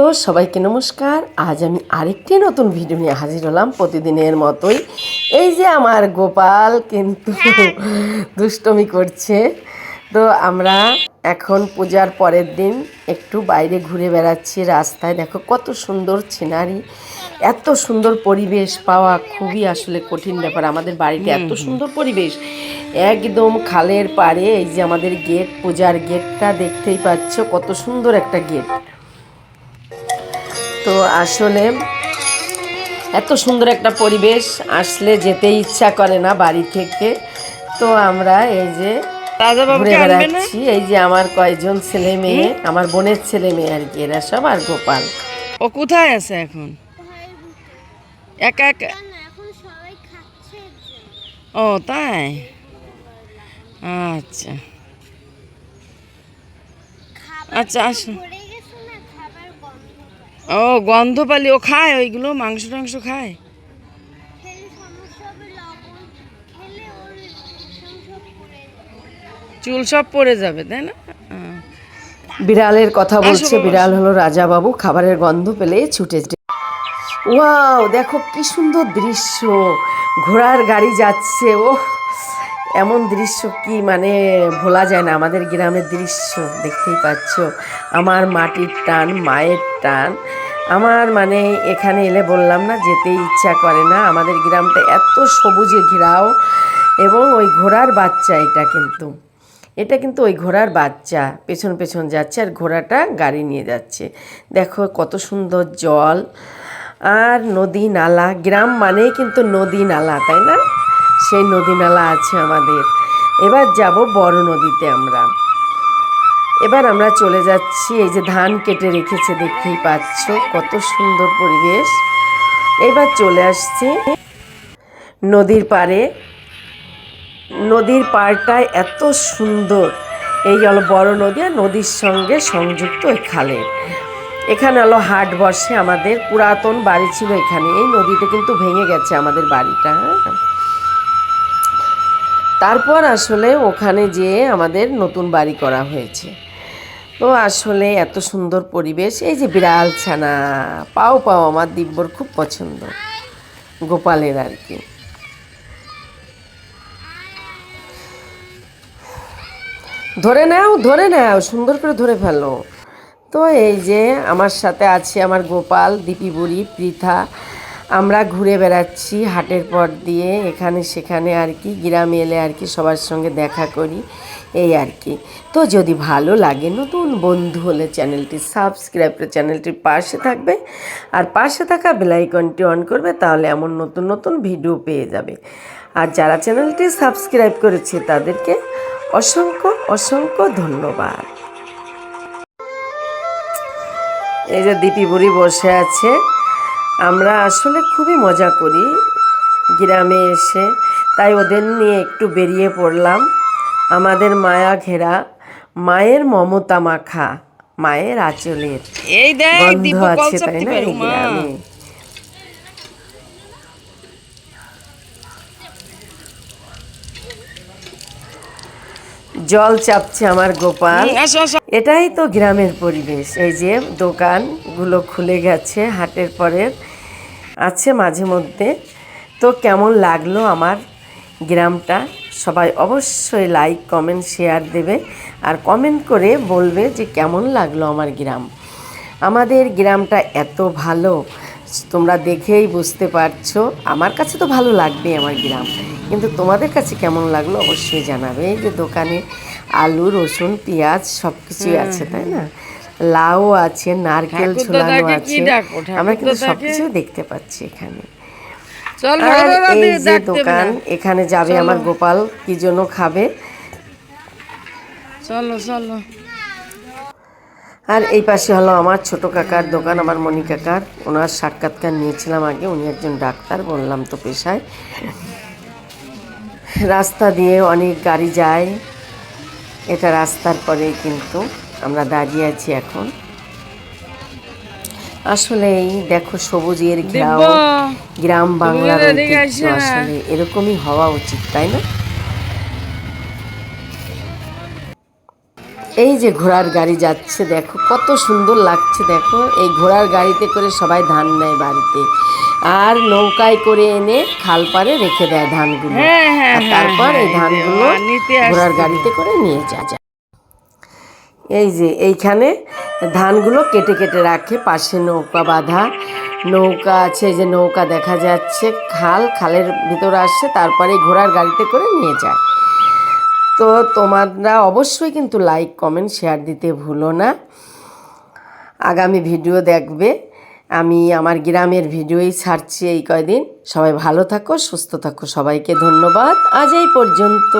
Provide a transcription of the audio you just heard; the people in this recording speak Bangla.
তো সবাইকে নমস্কার। আজ আমি আরেকটি নতুন ভিডিও নিয়ে হাজির হলাম প্রতিদিনের মতোই। এই যে আমার গোপাল কিন্তু দুষ্টমি করছে। তো আমরা এখন পূজার পরের দিন একটু বাইরে ঘুরে বেড়াচ্ছি রাস্তায়। দেখো কত সুন্দর সিনারি এত সুন্দর পরিবেশ পাওয়া খুবই আসলে কঠিন ব্যাপার। আমাদের বাড়িতে এত সুন্দর পরিবেশ। একদম খালের পাড়ে এই যে আমাদের গেট পূজার গেটটা দেখতেই পাচ্ছ কত সুন্দর একটা গেট। তো আসলে এত সুন্দর একটা পরিবেশ আসলে যেতে ইচ্ছা করে না বাড়ি থেকে। তো আমরা এই যে ঘুরে বেড়াচ্ছি। এই যে আমার কয়জন ছেলে মেয়ে আমার বোনের ছেলে মেয়ে আর কি এরা সব আর গোপাল। ও কোথায় আছে এখন? একা একা। ও তাই? আচ্ছা। আচ্ছা আসো পড়ে গেছে না খাবার গন্ধ পায়। ও গন্ধ পালি ও খায় ওইগুলো? মাংস টাংস খায়। চুল সব পড়ে যাবে তাই না? বিড়ালের কথা বলছে বিড়াল হলো রাজা বাবু খাবারের গন্ধ পেলে ছুটে ওয়াও দেখো কি সুন্দর দৃশ্য। ঘোড়ার গাড়ি যাচ্ছে ও এমন দৃশ্য কি মানে ভোলা যায় না আমাদের গ্রামের দৃশ্য দেখতেই পাচ্ছ। আমার মাটির টান মায়ের টান আমার মানে এখানে এলে বললাম না, যেতে ইচ্ছা করে না। আমাদের গ্রামটা এত সবুজে ঘেরাও এবং ওই ঘোড়ার বাচ্চা এটা কিন্তু। এটা কিন্তু ওই ঘোড়ার বাচ্চা, পেছন পেছন যাচ্ছে আর ঘোড়াটা গাড়ি নিয়ে যাচ্ছে। দেখো কত সুন্দর জল আর নদী নালা, গ্রাম মানেই কিন্তু নদী নালা, তাই না? সেই নদী নালা আছে আমাদের। এবার যাব বড় নদীতে আমরা। এবার আমরা চলে যাচ্ছি, এই যে ধান কেটে রেখেছে, দেখতেই পাচ্ছ কত সুন্দর পরিবেশ। এবার চলে আসছি নদীর পাড়ে। নদীর পাড়টা এত সুন্দর, এই হলো বড় নদী আর নদীর সঙ্গে সংযুক্ত ওই খালে। এখানে হলো হাট বসে আমাদের, পুরাতন বাড়ি ছিল এখানে, এই নদীতে কিন্তু ভেঙে গেছে আমাদের বাড়িটা হ্যাঁ। তারপর আসলে ওখানে যেয়ে আমাদের নতুন বাড়ি করা হয়েছে। তো আসলে এত সুন্দর পরিবেশ, এই যে বিড়াল ছানা, পাও পাও আমার দিব্যর খুব পছন্দ, গোপালের আর কি। ধরে নাও ধরে নাও, সুন্দর করে ধরে ফেলো। তো এই যে আমার সাথে আছে আমার গোপাল, দীপি বুড়ি, পৃথা। আমরা ঘুরে বেড়াচ্ছি হাটের পর দিয়ে, এখানে সেখানে আর কি, গ্রামে এলে আর কি সবার সঙ্গে দেখা করি। এই আর কি। তো যদি ভালো লাগে, নতুন বন্ধু হলে চ্যানেলটি সাবস্ক্রাইব করে চ্যানেলটির পাশে থাকবে। আর পাশে থাকা বেলাইকনটি অন করবে, তাহলে এমন নতুন নতুন ভিডিও পেয়ে যাবে। আর যারা চ্যানেলটি সাবস্ক্রাইব করেছে, তাদেরকে অসংখ্য অসংখ্য ধন্যবাদ। এই যে দীপি বুড়ি বসে আছে, আমরা আসলে খুবই মজা করি। গ্রামে এসে, তাই ওদের নিয়ে একটু বেরিয়ে পড়লাম। আমাদের মায়া ঘেরা মায়ের মমতা মাখা মায়ের আঁচলের এই দেখ গন্ধ আছে তাই না? এই গ্রামে জল চাপছে আমার গোপাল। এটাই তো গ্রামের পরিবেশ। এই যে দোকানগুলো খুলে গেছে হাটের পরের আছে মাঝে মধ্যে। তো কেমন লাগল আমার গ্রামটা? সবাই অবশ্যই লাইক কমেন্ট শেয়ার দেবে আর কমেন্ট করে বলবে যে কেমন লাগল আমার গ্রাম। আমাদের গ্রামটা এত ভালো তোমরা দেখেই বুঝতে পারছ। আমার কাছে তো ভালো লাগবে আমার গ্রাম কিন্তু তোমাদের কাছে কেমন লাগল অবশ্যই জানাবে এই যে দোকানে আলু রসুন পেঁয়াজ সব কিছুই আছে তাই না? লাউ আছে নারকেল ঝোলানো আছে। আমরা কিন্তু সব কিছু দেখতে পাচ্ছি এখানে। এই যে দোকান এখানে যাবে আমার গোপাল কি জন্য খাবে? চলো চলো। আর এই পাশে হলো আমার ছোট কাকার দোকান আমার মণি কাকার। ওনার সাক্ষাৎকার নিয়েছিলাম আগে উনি একজন ডাক্তার বললাম তো পেশায়। রাস্তা দিয়ে অনেক গাড়ি যায় এটা রাস্তার পরেই কিন্তু আমরা দাঁড়িয়ে আছি এখন। আসলে এই দেখো সবুজের ঘেরাও গ্রাম বাংলার ঐতিহ্য আসলে এরকমই হওয়া উচিত তাই না? এই যে ঘোড়ার গাড়ি যাচ্ছে দেখো কত সুন্দর লাগছে দেখো। এই ঘোড়ার গাড়িতে করে সবাই ধান নেয় বাড়িতে। আর নৌকায় করে এনে খাল পারে রেখে দেয় ধানগুলো। হ্যাঁ, হ্যাঁ, তারপর হ্যাঁ, এই ধানগুলো। ঘোড়ার গাড়িতে করে নিয়ে যা যায় এই যে, এইখানে ধানগুলো কেটে কেটে রাখে, পাশে নৌকা বাঁধা। নৌকা আছে যে নৌকা দেখা যাচ্ছে, খাল, খালের ভিতরে আসছে, তারপরে ঘোড়ার গাড়িতে করে নিয়ে যায়। তো তোমরা অবশ্যই কিন্তু লাইক কমেন্ট শেয়ার দিতে ভুলো না। আগামী ভিডিও দেখবে। আমি আমার গ্রামের ভিডিওই ছাড়ছি এই কয়দিন। সবাই ভালো থাকো, সুস্থ থাকো, সবাইকে ধন্যবাদ। আজ এই পর্যন্ত।